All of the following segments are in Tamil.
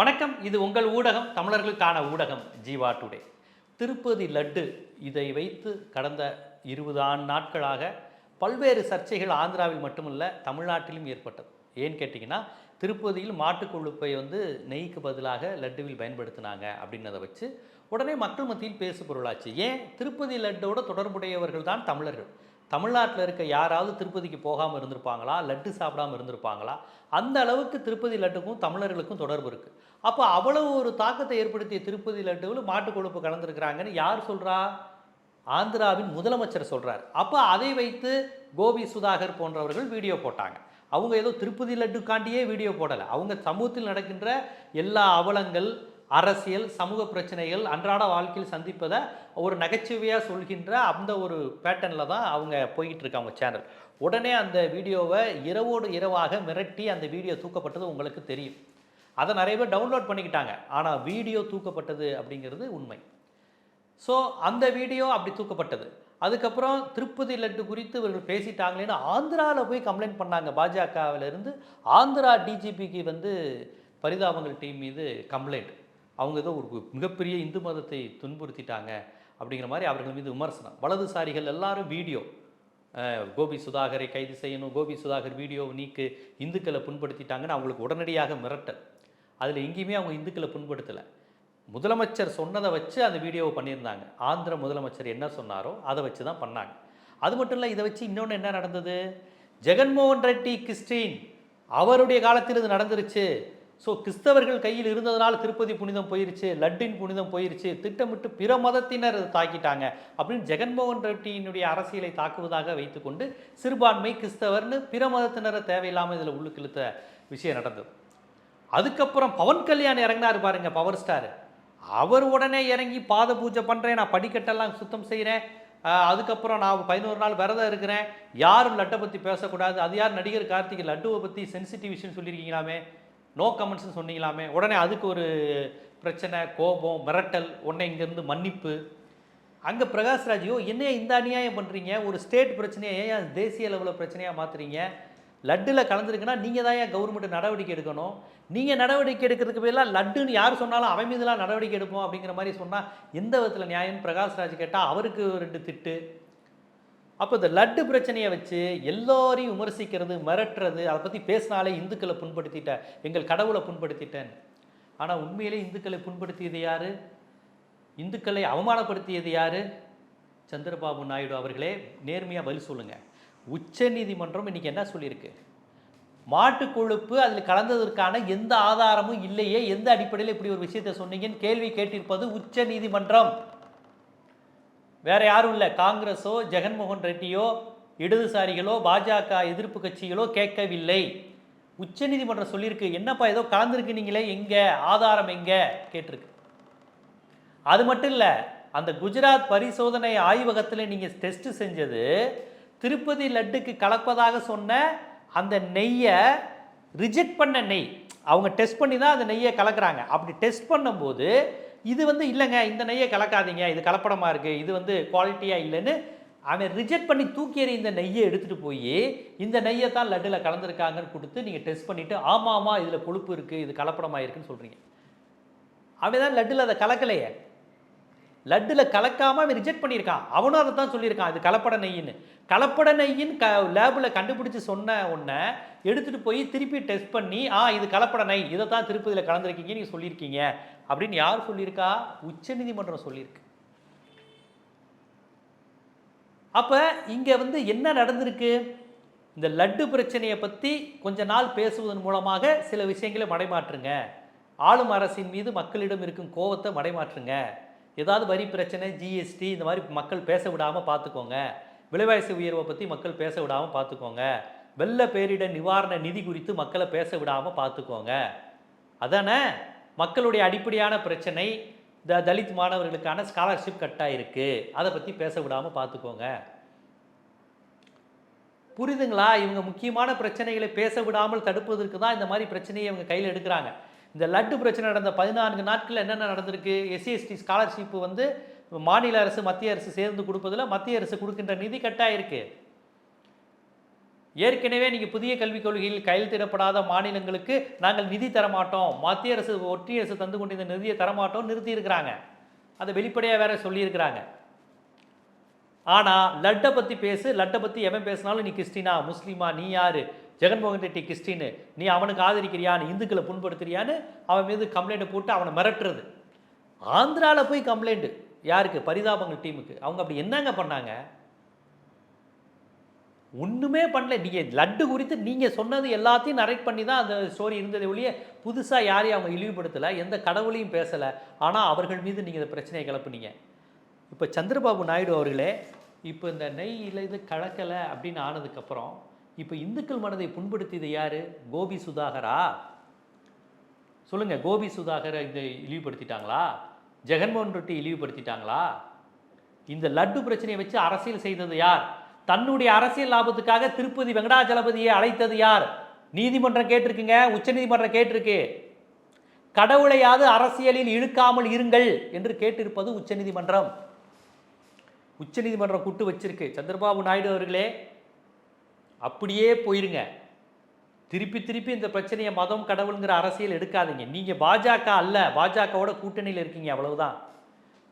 வணக்கம் இது உங்கள் ஊடகம் தமிழர்களுக்கான ஊடகம் ஜீவா டுடே. திருப்பதி லட்டு இதை வைத்து கடந்த இருபது ஆண்டு நாட்களாக பல்வேறு சர்ச்சைகள் ஆந்திராவில் மட்டுமல்ல தமிழ்நாட்டிலும் ஏற்பட்டது. ஏன்னு கேட்டிங்கன்னா திருப்பதியில் மாட்டுக்கொழுப்பை வந்து நெய்க்கு பதிலாக லட்டுவில் பயன்படுத்தினாங்க அப்படின்னதை வச்சு உடனே மக்கள் மத்தியில் பேசு பொருளாச்சு. ஏன்? திருப்பதி லட்டோட தொடர்புடையவர்கள் தான் தமிழர்கள். தமிழ்நாட்டில் இருக்க யாராவது திருப்பதிக்கு போகாமல் இருந்திருப்பாங்களா? லட்டு சாப்பிடாம இருந்திருப்பாங்களா? அந்த அளவுக்கு திருப்பதி லட்டுக்கும் தமிழர்களுக்கும் தொடர்பு இருக்குது அப்போ அவ்வளவு ஒரு தாக்கத்தை ஏற்படுத்திய திருப்பதி லட்டுவில் மாட்டு கொழுப்பு கலந்துருக்கிறாங்கன்னு யார் சொல்கிறா ஆந்திராவின் முதலமைச்சர் சொல்கிறார் அப்போ அதை வைத்து கோபி சுதாகர் போன்றவர்கள் வீடியோ போட்டாங்க. அவங்க ஏதோ திருப்பதி லட்டுக்காண்டியே வீடியோ போடலை. அவங்க சமூகத்தில் நடக்கின்ற எல்லா அவலங்கள் அரசியல் சமூக பிரச்சனைகள் அன்றாட வாழ்க்கையில் சந்திப்பதை ஒரு நகைச்சுவையாக சொல்கின்ற அந்த ஒரு பேட்டர்னில் தான் அவங்க போய்கிட்டு இருக்காங்க சேனல் உடனே அந்த வீடியோவை இரவோடு இரவாக மிரட்டி அந்த வீடியோ தூக்கப்பட்டது உங்களுக்கு தெரியும். அதை நிறைய பேர் டவுன்லோட் பண்ணிக்கிட்டாங்க. ஆனால் வீடியோ தூக்கப்பட்டது அப்படிங்கிறது உண்மை. ஸோ அந்த வீடியோ அப்படி தூக்கப்பட்டது. அதுக்கப்புறம் திருப்பதி லட்டு குறித்து இவர்கள் பேசிட்டாங்களேன்னு ஆந்திராவில் போய் கம்ப்ளைண்ட் பண்ணாங்க. பாஜகவிலிருந்து ஆந்திரா டிஜிபிக்கு வந்து பரிதாபங்கள் டீம் மீது கம்ப்ளைண்ட் அவங்க ஏதோ ஒரு மிகப்பெரிய இந்து மதத்தை துன்புறுத்திட்டாங்க அப்படிங்கிற மாதிரி அவர்கள் மீது விமர்சனம். வலதுசாரிகள் எல்லாரும் வீடியோ கோபி சுதாகரை கைது செய்யணும் கோபி சுதாகர் வீடியோ நீக்கு இந்துக்களை புண்படுத்திட்டாங்கன்னு அவங்களுக்கு உடனடியாக மிரட்டல். அதில் எங்கேயுமே அவங்க இந்துக்களை புண்படுத்தலை. முதலமைச்சர் சொன்னதை வச்சு அந்த வீடியோவை பண்ணியிருந்தாங்க. ஆந்திர முதலமைச்சர் என்ன சொன்னாரோ அதை வச்சு தான் பண்ணாங்க. அது மட்டும் இல்லை இதை வச்சு இன்னொன்று என்ன நடந்தது? ஜெகன்மோகன் ரெட்டி கிறிஸ்டின் அவருடைய காலத்தில் இது நடந்துருச்சு. ஸோ கிறிஸ்தவர்கள் கையில் இருந்ததுனால திருப்பதி புனிதம் போயிருச்சு லட்டின் புனிதம் போயிருச்சு திட்டமிட்டு பிற மதத்தினர் அதை தாக்கிட்டாங்க அப்படின்னு ஜெகன்மோகன் ரெட்டியினுடைய அரசியலை தாக்குவதாக வைத்துக்கொண்டு சிறுபான்மை கிறிஸ்தவர்னு பிற மதத்தினரை தேவையில்லாமல் இதில் உள்ளுக்கிழுத்த விஷயம் நடந்தது. அதுக்கப்புறம் பவன் கல்யாண் இறங்கினார் பாருங்க பவர் ஸ்டார் அவர் உடனே இறங்கி பாத பூஜை பண்ணுறேன் நான் படிக்கட்டெல்லாம் சுத்தம் செய்கிறேன் அதுக்கப்புறம் நான் பதினோரு நாள் விரதம் இருக்கிறேன். யாரும் லட்டை பற்றி பேசக்கூடாது. அது யார் நடிகர் கார்த்திகை லட்டுவை பற்றி சென்சிட்டிவ் விஷயம் சொல்லியிருக்கீங்களாமே? நோ கமெண்ட்ஸ்னு சொன்னீங்களாமே? உடனே அதுக்கு ஒரு பிரச்சனை கோபம் மிரட்டல் உடனே இங்கேருந்து மன்னிப்பு. அங்கே பிரகாஷ்ராஜியோ என்ன இந்த அநியாயம் பண்ணுறீங்க ஒரு ஸ்டேட் பிரச்சனையை? ஏன் தேசிய லெவலில் பிரச்சனையாக மாற்றுறீங்க லட்டில் கலந்துருக்குன்னா நீங்கள் தான் ஏன் கவர்மெண்ட் நடவடிக்கை எடுக்கணும்? நீங்கள் நடவடிக்கை எடுக்கிறதுக்கு பதிலாக லட்டுன்னு யார் சொன்னாலும் அவன் மீதுலாம் நடவடிக்கை எடுப்போம் அப்படிங்கிற மாதிரி சொன்னால் எந்த விதத்தில் நியாயம்? பிரகாஷ்ராஜ் கேட்டால் அவருக்கு ரெண்டு திட்டு. அப்போ இந்த லட்டு பிரச்சனையை வச்சு எல்லோரையும் விமர்சிக்கிறது மிரட்டுறது அதை பற்றி பேசினாலே இந்துக்களை புண்படுத்திட்டேன் எங்கள் கடவுளை புண்படுத்திட்டேன் ஆனால் உண்மையிலே இந்துக்களை புண்படுத்தியது யார்? இந்துக்களை அவமானப்படுத்தியது யார்? சந்திரபாபு நாயுடு அவர்களே நேர்மையாக பதில் சொல்லுங்கள் உச்ச உச்சநீதிமன்றம் இன்னைக்கு என்ன சொல்லியிருக்கு? மாட்டு கொழுப்பு அதில் கலந்ததற்கான எந்த ஆதாரமும் இல்லையே எந்த அடிப்படையில் இப்படி ஒரு விஷயத்தை சொன்னீங்கன்னு கேள்வி கேட்டிருப்பது உச்ச நீதிமன்றம் வேற யாரும் இல்லை. காங்கிரஸோ ஜெகன்மோகன் ரெட்டியோ இடதுசாரிகளோ பாஜக எதிர்ப்பு கட்சிகளோ கேட்கவில்லை. உச்சநீதிமன்றம் சொல்லியிருக்கு என்னப்பா ஏதோ கலந்துருக்கு நீங்களே எங்க? ஆதாரம் எங்க? கேட்டிருக்கு. அது மட்டும் இல்லை அந்த குஜராத் பரிசோதனை ஆய்வகத்தில் நீங்கள் டெஸ்ட் செஞ்சது திருப்பதி லட்டுக்கு கலப்பதாக சொன்ன அந்த நெய்யை ரிஜெக்ட் பண்ண நெய். அவங்க டெஸ்ட் பண்ணி தான் அந்த நெய்யை கலக்குறாங்க. அப்படி டெஸ்ட் பண்ணும்போது இது வந்து இல்லைங்க இந்த நெய்யை கலக்காதீங்க இது கலப்படமாக இருக்குது இது வந்து குவாலிட்டியாக இல்லைன்னு அவன் ரிஜெக்ட் பண்ணி தூக்கி எறிய இந்த நெய்யை எடுத்துகிட்டு போய் இந்த நெய்யை தான் லட்டில் கலந்துருக்காங்கன்னு கொடுத்து நீங்கள் டெஸ்ட் பண்ணிவிட்டு ஆமாம் ஆமாம் இதில் கொழுப்பு இருக்குது இது கலப்படமாக இருக்குன்னு சொல்கிறீங்க அவன் தான் லட்டில் அதை கலக்கலையே. லட்டில் கலக்காம அவன் ரிஜெக்ட் பண்ணியிருக்கான். அவனும் அதை தான் சொல்லியிருக்கான். இது கலப்பட நெய்யின்னு. கலப்பட நெய்யின்னு க லேபில் கண்டுபிடிச்சு சொன்ன உடனே எடுத்துகிட்டு போய் திருப்பி டெஸ்ட் பண்ணி ஆ இது கலப்பட நெய். இதை தான் திருப்பதியில் கலந்துருக்கீங்க. நீங்கள் சொல்லியிருக்கீங்க. அப்படின்னு யார் சொல்லியிருக்கா? உச்சநீதிமன்றம் சொல்லியிருக்கு. அப்போ இங்கே வந்து என்ன நடந்திருக்கு? இந்த லட்டு பிரச்சனையை பற்றி கொஞ்ச நாள் பேசுவதன் மூலமாக சில விஷயங்களை மடைமாற்றுங்க. ஆளும் அரசின் மீது மக்களிடம் இருக்கும் கோவத்தை மடைமாற்றுங்க. ஏதாவது வரி பிரச்சனை ஜிஎஸ்டி இந்த மாதிரி மக்கள் பேச விடாமல் பார்த்துக்கோங்க. விலைவாசி உயர்வை பற்றி மக்கள் பேச விடாமல் பார்த்துக்கோங்க. வெள்ள பேரிட நிவாரண நிதி குறித்து மக்களை பேச விடாமல் பார்த்துக்கோங்க. அதானே? மக்களுடைய அடிப்படையான பிரச்சனை த தலித் மாணவர்களுக்கான ஸ்காலர்ஷிப் கட்டாக இருக்குது அதை பற்றி பேச விடாமல் பார்த்துக்கோங்க. புரியுதுங்களா? இவங்க முக்கியமான பிரச்சனைகளை பேச விடாமல் தடுப்பதற்கு தான் இந்த மாதிரி பிரச்சனையை இவங்க கையில் எடுக்கிறாங்க. இந்த லட்டு பிரச்சனை நடந்த பதினான்கு நாட்களில் என்னென்ன நடந்திருக்கு? எஸ்சிஎஸ்டி ஸ்காலர்ஷிப்பு ஸ்காலர்ஷிப் வந்து மாநில அரசு மத்திய அரசு சேர்ந்து கொடுப்பதில் மத்திய அரசு கொடுக்கின்ற நிதி கட்டாயிருக்கு ஏற்கனவே நீங்கள் புதிய கல்விக் கொள்கையில் கையெழுத்திடப்படாத மாநிலங்களுக்கு நாங்கள் நிதி தரமாட்டோம். மத்திய அரசு ஒற்றிய அரசு தந்து கொண்டு இந்த நிதியை தரமாட்டோம் நிறுத்தியிருக்கிறாங்க. அதை வெளிப்படையாக வேற சொல்லியிருக்கிறாங்க. ஆனால் லட்டை பற்றி பேசு லட்டை பற்றி எவன் பேசினாலும் நீ கிறிஸ்டினா முஸ்லீமா நீ யாரு? ஜெகன்மோகன் ரெட்டி கிறிஸ்டின்னு நீ அவனுக்கு ஆதரிக்கிறியா நீ இந்துக்களை புண்படுத்துறியான்னு அவன் மீது கம்ப்ளைண்ட்டை போட்டு அவனை மிரட்டுறது. ஆந்திராவில் போய் கம்ப்ளைண்ட் யாருக்கு? பரிதாபங்கள் டீமுக்கு. அவங்க அப்படி என்னங்க பண்ணாங்க? ஒன்றுமே பண்ணல. நீங்கள் லட்டு குறித்து நீங்கள் சொன்னது எல்லாத்தையும் நரேட் பண்ணி தான் அந்த ஸ்டோரி இருந்ததை ஒழிய புதுசாக யாரையும் அவங்க இழிவுபடுத்தலை எந்த கடவுளையும் பேசலை. ஆனால் அவர்கள் மீது நீங்கள் இந்த பிரச்சனையை கிளப்புனீங்க. இப்போ சந்திரபாபு நாயுடு அவர்களே இப்போ இந்த நெய் இல்லை இது கலக்கலை அப்படின்னு ஆனதுக்கப்புறம் இப்போ இந்துக்கள் மனதை புண்படுத்தியது யார்? கோபி சுதாகரா? சொல்லுங்கள் கோபி சுதாகரை இந்த இழிவுபடுத்திட்டாங்களா? ஜெகன்மோகன் ரெட்டி இழிவுபடுத்திட்டாங்களா? இந்த லட்டு பிரச்சனையை வச்சு அரசியல் செய்தது யார்? தன்னுடைய அரசியல் லாபத்துக்காக திருப்பதி வெங்கடாஜலபதியை அழைத்தது யார்? நீதிமன்றம் கேட்டிருக்குங்க உச்சநீதிமன்றம் கேட்டிருக்கு. கடவுளையாவது அரசியலில் இழுக்காமல் இருங்கள் என்று கேட்டிருப்பது உச்சநீதிமன்றம். உச்சநீதிமன்றம் கூட்டு வச்சிருக்கு. சந்திரபாபு நாயுடு அவர்களே அப்படியே போயிருங்க. திருப்பி திருப்பி இந்த பிரச்சனையை மதம் கடவுளுங்கிற அரசியல் எடுக்காதீங்க. நீங்கள் பாஜக அல்ல பாஜகவோட கூட்டணியில் இருக்கீங்க அவ்வளவுதான்.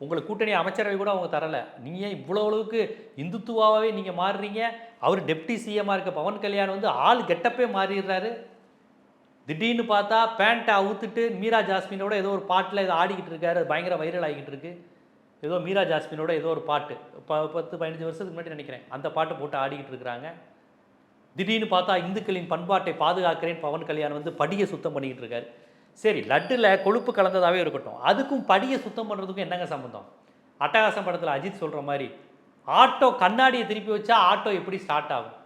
உங்களுக்கு கூட்டணி அமைச்சரவை கூட அவங்க தரலை. நீங்கள் இவ்வளோ அளவுக்கு இந்துத்துவாவே நீங்கள் மாறுறீங்க? அவர் டெப்டி சிஎம்மாக இருக்க பவன் கல்யாண் வந்து ஆள் கெட்டப்பே மாறிடுறாரு. திடீர்னு பார்த்தா பேண்ட்டை அவுத்துட்டு மீரா ஜாஸ்மினோட ஏதோ ஒரு பாட்டில் ஏதோ ஆடிக்கிட்டு இருக்காரு. அது பயங்கர வைரல் ஆகிக்கிட்டு இருக்கு. ஏதோ மீரா ஜாஸ்மினோட ஏதோ ஒரு பாட்டு. ப பத்து பதினஞ்சு வருஷத்துக்கு முன்னாடி நினைக்கிறேன். அந்த பாட்டை போட்டு ஆடிக்கிட்டு இருக்கிறாங்க. திடீர்னு பார்த்தா இந்துக்களின் பண்பாட்டை பாதுகாக்கிறேன். பவன் கல்யாண் வந்து படியை சுத்தம் பண்ணிக்கிட்டு இருக்காரு. சரி லட்டில் கொழுப்பு கலந்ததாகவே இருக்கட்டும். அதுக்கும் படியை சுத்தம் பண்ணுறதுக்கும் என்னங்க சம்மந்தம் அட்டகாசம் படத்தில் அஜித் சொல்கிற மாதிரி ஆட்டோ கண்ணாடியை திருப்பி வச்சா ஆட்டோ எப்படி ஸ்டார்ட் ஆகும்?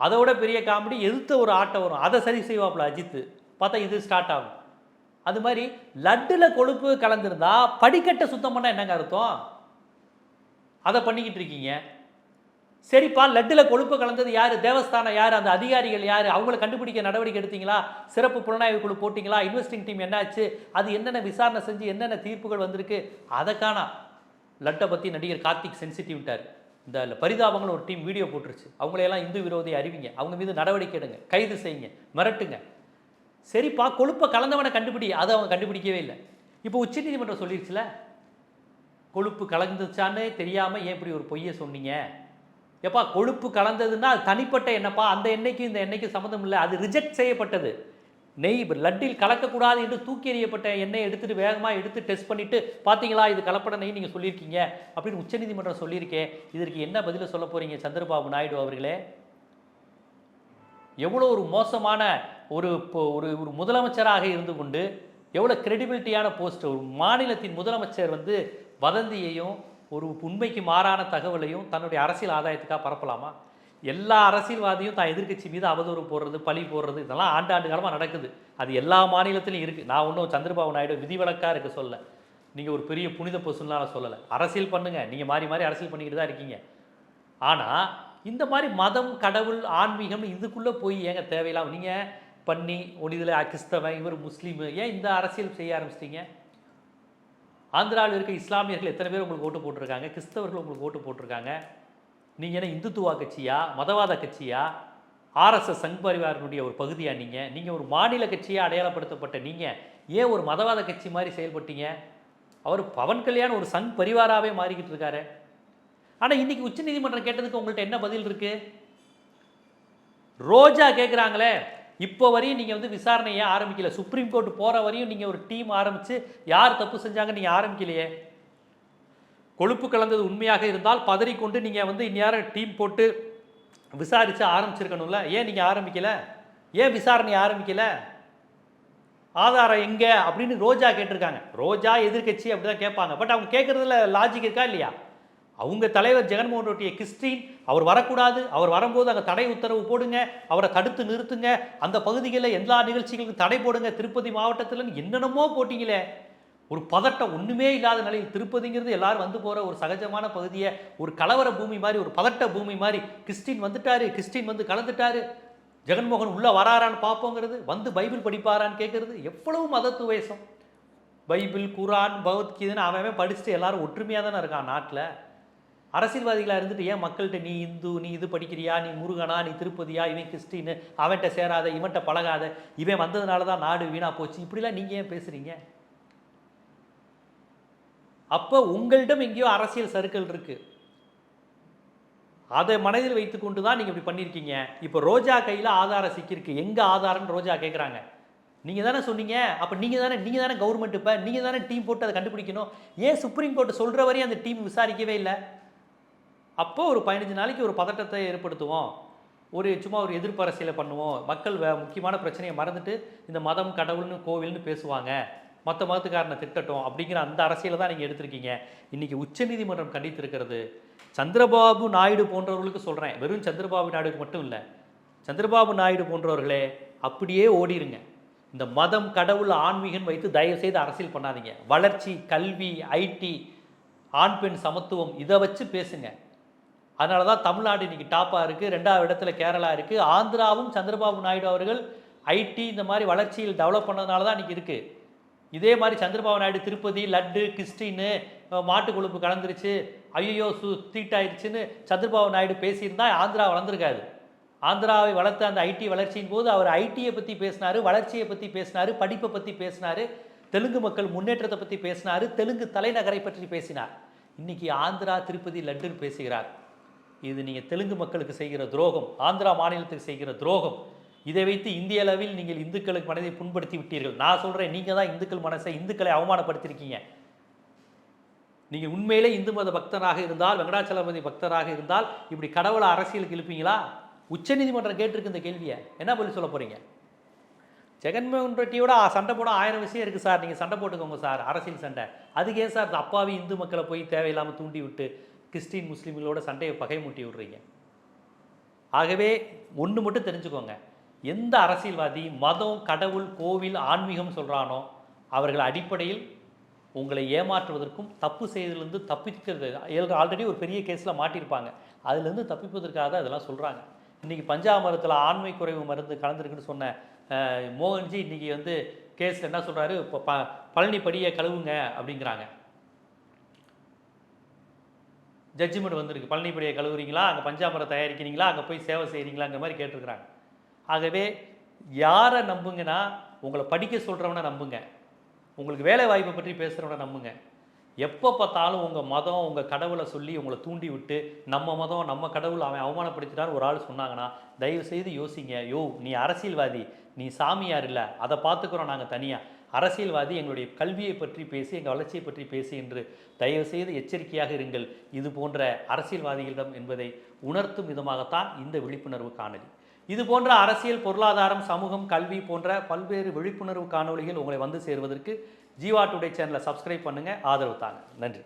அதை விட பெரிய காமெடி எதிர்த்த ஒரு ஆட்டோ வரும். அதை சரி செய்வாப்புல அஜித்து பார்த்தா இது ஸ்டார்ட் ஆகும். அது மாதிரி லட்டில் கொழுப்பு கலந்துருந்தா படிக்கட்டை சுத்தம் பண்ணால் என்னங்க அர்த்தம்? அதை பண்ணிக்கிட்டு இருக்கீங்க. சரிப்பா லட்டில் கொழுப்பு கலந்தது யார்? தேவஸ்தானம் யார்? அந்த அதிகாரிகள் யார்? அவங்கள கண்டுபிடிக்க நடவடிக்கை எடுத்தீங்களா? சிறப்பு புலனாய்வு குழு போட்டிங்களா? இன்வெஸ்டிங் டீம் என்னாச்சு? அது என்னென்ன விசாரணை செஞ்சு என்னென்ன தீர்ப்புகள் வந்திருக்கு? அதை காணா. லட்டை பற்றி நடிகர் கார்த்திக் சென்சிட்டிவ்ட்டார் இந்த பரிதாபங்கள் ஒரு டீம் வீடியோ போட்டுருச்சு. அவங்களையெல்லாம் இந்து விரோதி அறிவிங்க. அவங்க மீது நடவடிக்கை எடுங்க. கைது செய்யுங்க. மிரட்டுங்க. சரிப்பா கொழுப்பை கலந்தவனை கண்டுபிடி. அதை அவங்க கண்டுபிடிக்கவே இல்லை. இப்போ உச்சநீதிமன்றம் சொல்லிருச்சுல கொழுப்பு கலந்துச்சான்னு தெரியாமல் ஏன் இப்படி ஒரு பொய்யை சொன்னீங்க? எப்பா கொழுப்பு கலந்ததுன்னா அது தனிப்பட்ட என்னப்பா அந்த எண்ணெய்க்கும் இந்த எண்ணெய்க்கும் சம்மந்தம் இல்லை. அது ரிஜெக்ட் செய்யப்பட்டது. நெய் லட்டில் கலக்கக்கூடாது என்று தூக்கி எறியப்பட்ட எண்ணெயை எடுத்துட்டு வேகமாக எடுத்து டெஸ்ட் பண்ணிவிட்டு பார்த்தீங்களா இது கலப்பட நெய் நீங்கள் சொல்லியிருக்கீங்க அப்படின்னு உச்சநீதிமன்றம் சொல்லியிருக்கேன். இதற்கு என்ன பதில் சொல்ல போகிறீங்க சந்திரபாபு நாயுடு அவர்களே? எவ்வளோ ஒரு மோசமான ஒரு இப்போ- ஒரு ஒரு முதலமைச்சராக இருந்து கொண்டு எவ்வளோ கிரெடிபிலிட்டியான போஸ்ட் ஒரு மாநிலத்தின் முதலமைச்சர் வந்து வதந்தியையும் ஒரு உண்மைக்கு மாறான தகவலையும் தன்னுடைய அரசியல் ஆதாயத்துக்காக பரப்பலாமா? எல்லா அரசியல்வாதியும் தான் எதிர்க்கட்சி மீது அவதூறு போடுறது பழி போடுறது இதெல்லாம் ஆண்டாண்டு காலமாக நடக்குது. அது எல்லா மாநிலத்திலையும் இருக்குது நான் ஒன்றும் சந்திரபாபு நாயுடு விதிவிலக்காக இருக்க சொல்ல நீங்கள் ஒரு பெரிய புனித பசுலாம் நான் சொல்லலை. அரசியல் பண்ணுங்கள் நீங்கள் மாறி மாறி அரசியல் பண்ணிக்கிட்டு தான் இருக்கீங்க. ஆனால் இந்த மாதிரி மதம் கடவுள் ஆன்மீகம் இதுக்குள்ளே போய் ஏங்க தேவையில்லாம? நீங்கள் பண்ணி ஒரு இதில் கிறிஸ்தவன் இவர் முஸ்லீமு ஏன் இந்த அரசியல் செய்ய ஆரம்பிச்சிட்டீங்க? ஆந்திராவில் இருக்க இஸ்லாமியர்கள் எத்தனை பேர் உங்களுக்கு ஓட்டு போட்டிருக்காங்க? கிறிஸ்தவர்கள் உங்களுக்கு ஓட்டு போட்டிருக்காங்க? நீங்கள் என்ன இந்துத்துவா கட்சியா? மதவாத கட்சியா? ஆர்எஸ்எஸ் சங் பரிவாரனுடைய ஒரு பகுதியா நீங்கள் நீங்கள் ஒரு மாநில கட்சியாக அடையாளப்படுத்தப்பட்ட நீங்கள் ஏன் ஒரு மதவாத கட்சி மாதிரி செயல்பட்டீங்க? அவர் பவன் கல்யாண் ஒரு சங் பரிவாராகவே மாறிக்கிட்டு இருக்காரு. ஆனால் இன்றைக்கி உச்சநீதிமன்றம் கேட்டதுக்கு உங்கள்கிட்ட என்ன பதில் இருக்குது ரோஜா கேட்குறாங்களே இப்போ வரையும் நீங்கள் வந்து விசாரணையை ஆரம்பிக்கல. சுப்ரீம் கோர்ட் போகிற வரையும் நீங்கள் ஒரு டீம் ஆரம்பித்து யார் தப்பு செஞ்சாங்க நீங்கள் ஆரம்பிக்கலையே? கொழுப்பு கலந்தது உண்மையாக இருந்தால் பதறிக்கொண்டு நீங்கள் வந்து இந்நேரம் டீம் போட்டு விசாரித்து ஆரம்பிச்சிருக்கணும்ல. ஏன் நீங்கள் ஆரம்பிக்கல? ஏன் விசாரணை ஆரம்பிக்கல? ஆதாரம் எங்கே? அப்படின்னு ரோஜா கேட்டிருக்காங்க. ரோஜா எதிர்க்கட்சி அப்படி தான் கேட்பாங்க. பட் அவங்க கேட்குறதுல லாஜிக் இருக்கா இல்லையா? அவங்க தலைவர் ஜெகன்மோகன் ரெட்டியை கிறிஸ்டின் அவர் வரக்கூடாது அவர் வரும்போது அங்கே தடை உத்தரவு போடுங்க அவரை தடுத்து நிறுத்துங்க அந்த பகுதிகளில் எல்லா நிகழ்ச்சிகளுக்கும் தடை போடுங்க திருப்பதி மாவட்டத்தில் என்னென்னமோ போட்டிங்களே. ஒரு பதட்டம் ஒன்றுமே இல்லாத நிலையில் திருப்பதிங்கிறது எல்லாரும் வந்து போகிற ஒரு சகஜமான பகுதியை. ஒரு கலவர பூமி மாதிரி ஒரு பதட்ட பூமி மாதிரி. கிறிஸ்டின் வந்துட்டாரு கிறிஸ்டின் வந்து கலந்துட்டாரு. ஜெகன்மோகன் உள்ளே வராரான்னு பார்ப்போங்கிறது வந்து பைபிள் படிப்பாரான்னு கேட்குறது எவ்வளவு மதத்துவேஷம். பைபிள் குரான் பகவத்கீதைன்னு அவன் படிச்சுட்டு எல்லாரும் ஒற்றுமையாக தானே இருக்கான் நாட்டில். அரசியல்வாதிகளாக இருந்துட்டு ஏன் மக்கள்கிட்ட நீ இந்து நீ இது படிக்கிறியா நீ முருகனா நீ திருப்பதியா இவன் கிறிஸ்டின்னு அவன்கிட்ட சேராத இவன்கிட்ட பழகாத இவன் வந்ததுனால தான் நாடு வீணாக போச்சு. இப்படிலாம் நீங்கள் ஏன் பேசுகிறீங்க அப்போ உங்களிடம் எங்கேயோ அரசியல் சருக்கள் இருக்குது அதை மனதில் வைத்துக்கொண்டு தான் நீங்கள் இப்படி பண்ணியிருக்கீங்க. இப்போ ரோஜா கையில் ஆதாரம் சிக்கியிருக்கு. எங்கே ஆதாரம்னு ரோஜா கேட்குறாங்க நீங்கள் தானே சொன்னீங்க. அப்போ நீங்கள் தானே நீங்கள் தானே கவர்மெண்ட் இப்போ நீங்கள் தானே டீம் போட்டு அதை கண்டுபிடிக்கணும். ஏன் சுப்ரீம் கோர்ட் சொல்கிற வரையும் அந்த டீம் விசாரிக்கவே இல்லை? அப்போ ஒரு பதினஞ்சு நாளைக்கு ஒரு பதட்டத்தை ஏற்படுத்துவோம். ஒரு சும்மா ஒரு எதிர்ப்பு அரசியலை பண்ணுவோம். மக்கள் முக்கியமான பிரச்சனையை மறந்துட்டு இந்த மதம் கடவுள்னு கோவில்னு பேசுவாங்க. மற்ற மதத்துக்காரனை திட்டட்டும் அப்படிங்கிற அந்த அரசியலை தான் நீங்கள் எடுத்திருக்கீங்க. இன்னைக்கு உச்சநீதிமன்றம் கண்டித்திருக்கிறது. சந்திரபாபு நாயுடு போன்றவர்களுக்கு சொல்கிறேன் வெறும் சந்திரபாபு நாயுடுக்கு மட்டும் இல்லை. சந்திரபாபு நாயுடு போன்றவர்களே அப்படியே ஓடிருங்க. இந்த மதம் கடவுள் ஆன்மீகன் வைத்து தயவு செய்து அரசியல் பண்ணாதீங்க. வளர்ச்சி கல்வி ஐடி ஆண் பெண் சமத்துவம் இதை வச்சு பேசுங்க. அதனால தான் தமிழ்நாடு இன்றைக்கி டாப்பாக இருக்குது ரெண்டாவது இடத்துல கேரளா இருக்குது ஆந்திராவும் சந்திரபாபு நாயுடு அவர்கள் ஐடி இந்த மாதிரி வளர்ச்சியில் டெவலப் பண்ணதுனால தான் இன்றைக்கி இருக்குது இதே மாதிரி சந்திரபாபு நாயுடு திருப்பதி லட்டு கிறிஸ்டின்னு மாட்டு கொழுப்பு கலந்துருச்சு. ஐயோ சு தீட்டாயிருச்சுன்னு சந்திரபாபு நாயுடு பேசியிருந்தா ஆந்திரா வளர்ந்துருக்காது. ஆந்திராவை வளர்த்த அந்த ஐடி வளர்ச்சியின் போது அவர் ஐடியை பற்றி பேசினார் வளர்ச்சியை பற்றி பேசினாரு படிப்பை பற்றி பேசினார் தெலுங்கு மக்கள் முன்னேற்றத்தை பற்றி பேசினாரு தெலுங்கு தலைநகரை பற்றி பேசினார். இன்றைக்கி ஆந்திரா திருப்பதி லட்டுன்னு பேசுகிறார். இது நீங்கள் தெலுங்கு மக்களுக்கு செய்கிற துரோகம் ஆந்திரா மாநிலத்துக்கு செய்கிற துரோகம். இதை வைத்து இந்திய அளவில் நீங்கள் இந்துக்களுக்கு மனதை புண்படுத்தி விட்டீர்கள். நான் சொல்கிறேன் நீங்கள் தான் இந்துக்கள் மனசை இந்துக்களை அவமானப்படுத்தியிருக்கீங்க. நீங்கள் உண்மையிலே இந்து மத பக்தராக இருந்தால் வெங்கடாச்சலபதி பக்தராக இருந்தால் இப்படி கடவுளை அரசியலுக்கு இழுப்பீங்களா? உச்சநீதிமன்றம் கேட்டிருக்கு இந்த கேள்வியை. என்ன பதில் சொல்ல போகிறீங்க ஜெகன்மோகன் ரெட்டியோட சண்டை போட ஆயிரம் விஷயம் இருக்குது சார். நீங்கள் சண்டை போட்டுக்கோங்க சார். அரசியல் சண்டை. அதுக்கு ஏன் சார்? அப்பாவி இந்து மக்களை போய் தேவையில்லாமல் தூண்டி விட்டு கிறிஸ்டின் முஸ்லீம்களோட சண்டையை பகை மூட்டி விடுறீங்க. ஆகவே ஒன்று மட்டும் தெரிஞ்சுக்கோங்க. எந்த அரசியல்வாதி மதம் கடவுள் கோவில் ஆன்மீகம் சொல்கிறானோ அவர்கள் அடிப்படையில் உங்களை ஏமாற்றுவதற்கும் தப்பு செய்ததுலேருந்து தப்பிக்கிறது. ஆல்ரெடி ஒரு பெரிய கேஸில் மாட்டியிருப்பாங்க அதுலேருந்து தப்பிப்பதற்காக தான் இதெல்லாம் சொல்கிறாங்க இன்றைக்கி பஞ்சாமரத்தில் ஆண்மை குறைவு மருந்து கலந்துருக்குன்னு சொன்ன மோகன்ஜி இன்றைக்கி வந்து கேஸ் என்ன சொல்கிறாரு இப்போ ப பழனி படியை கழுவுங்க அப்படிங்கிறாங்க. ஜட்ஜ்மெண்ட் வந்திருக்கு. பழனிப்படியை கழுவுறீங்களா? அங்கே பஞ்சாமரம் தயாரிக்கிறீங்களா? அங்கே போய் சேவை செய்கிறீங்களாங்கிற மாதிரி கேட்டிருக்கிறாங்க. ஆகவே யாரை நம்புங்கன்னா உங்களை படிக்க சொல்கிறவனை நம்புங்க. உங்களுக்கு வேலை வாய்ப்பை பற்றி பேசுகிறவனை நம்புங்க. எப்போ பார்த்தாலும் உங்கள் மதம் உங்கள் கடவுளை சொல்லி உங்களை தூண்டி விட்டு நம்ம மதம் நம்ம கடவுள் அவன் அவமானப்படுத்திட்டான்னு ஒரு ஆள் சொன்னாங்கன்னா தயவு செய்து யோசிங்க. யோ நீ அரசியல்வாதி நீ சாமியார் இல்லை. அதை பார்த்துக்குறோம் நாங்கள் தனியாக அரசியல்வாதி எங்களுடைய கல்வியை பற்றி பேசி எங்கள் வளர்ச்சியை பற்றி பேசி என்று தயவு செய்து எச்சரிக்கையாக இருங்கள். இது போன்ற அரசியல்வாதிகளிடம் என்பதை உணர்த்தும் விதமாகத்தான் இந்த விழிப்புணர்வு காணொலி. இது போன்ற அரசியல் பொருளாதாரம் சமூகம் கல்வி போன்ற பல்வேறு விழிப்புணர்வு காணொளிகள் உங்களை வந்து சேருவதற்கு ஜீவா டுடே சேனலை சப்ஸ்கிரைப் பண்ணுங்கள் ஆதரவு தாங்க. நன்றி.